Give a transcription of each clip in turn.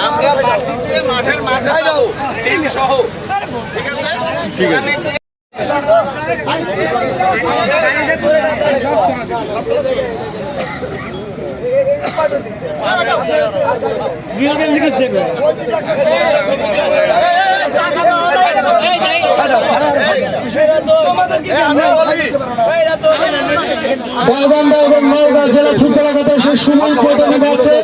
আমরা বাসিতে মাঠের মাঝে যাব। টিম সহ। ঠিক আছে? ঠিক আছে। গাইবান্ধা এবং নওগাঁ জেলা ফুটবল একাদশের সুনীল প্রতিনিধি আছে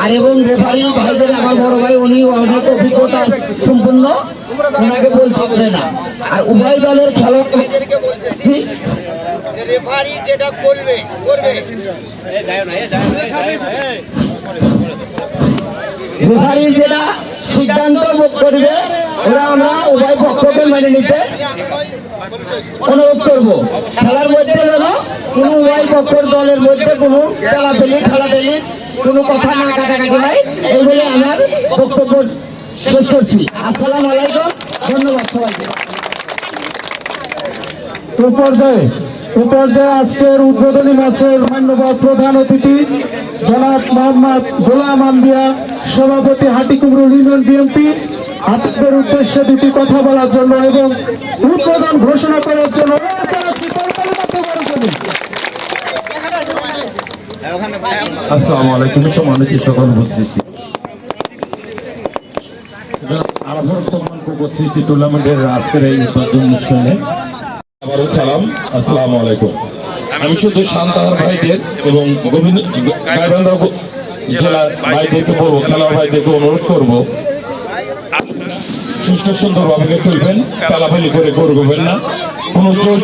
আর এবং রেফারি ভাইদের আমার বড় ভাই উনি অনেক অভিজ্ঞতা সম্পূর্ণ ওনাকে বলতে হবে না। আর উভয় দলের খেলোয়াড় রেফারি যেটা করবে করবে। রেফারি যেটা সিদ্ধান্ত করবে ওরা আমরা উভয় পক্ষকে মেনে নিতে অনুরোধ করব। খেলার মধ্যে যেন কোনো উভয় পক্ষের দলের মধ্যে কোনো খেলাফেলি খেলাফেলি কোনো কথা না কাটাকাটি নাই এই বলে আমার বক্তব্য শেষ করছি। আসসালামু আলাইকুম। ধন্যবাদ সবাইকে। আজকের উদ্বোধনী ম্যাচের মান্যবর প্রধান অতিথি জনাব মোহাম্মদ গোলাম আম্বিয়া, সভাপতি হাটিকুমরুল ইউনিয়ন বিএনপি উদ্দেশ্যে দুটি কথা বলার জন্য এবং উদ্বোধন ঘোষণা করার জন্য আসসালামু সম্মানিত সকল উপস্থিতি। ভাইদেরকে অনুরোধ করব সুন্দরভাবে খেলবেন করে করবেন না, কোনো জোর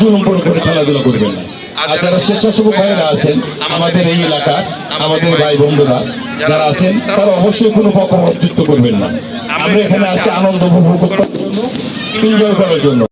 করে খেলাধুলা করবেন না। আর যারা স্বেচ্ছাসেবক ভাইরা আছেন আমাদের এই এলাকার আমাদের ভাই বন্ধুরা যারা আছেন তারা অবশ্যই কোনো পক্ষপাতিত্ব করবেন না। আমরা এখানে আছি। আনন্দ উপভোগ করার জন্য এনজয় করার জন্য।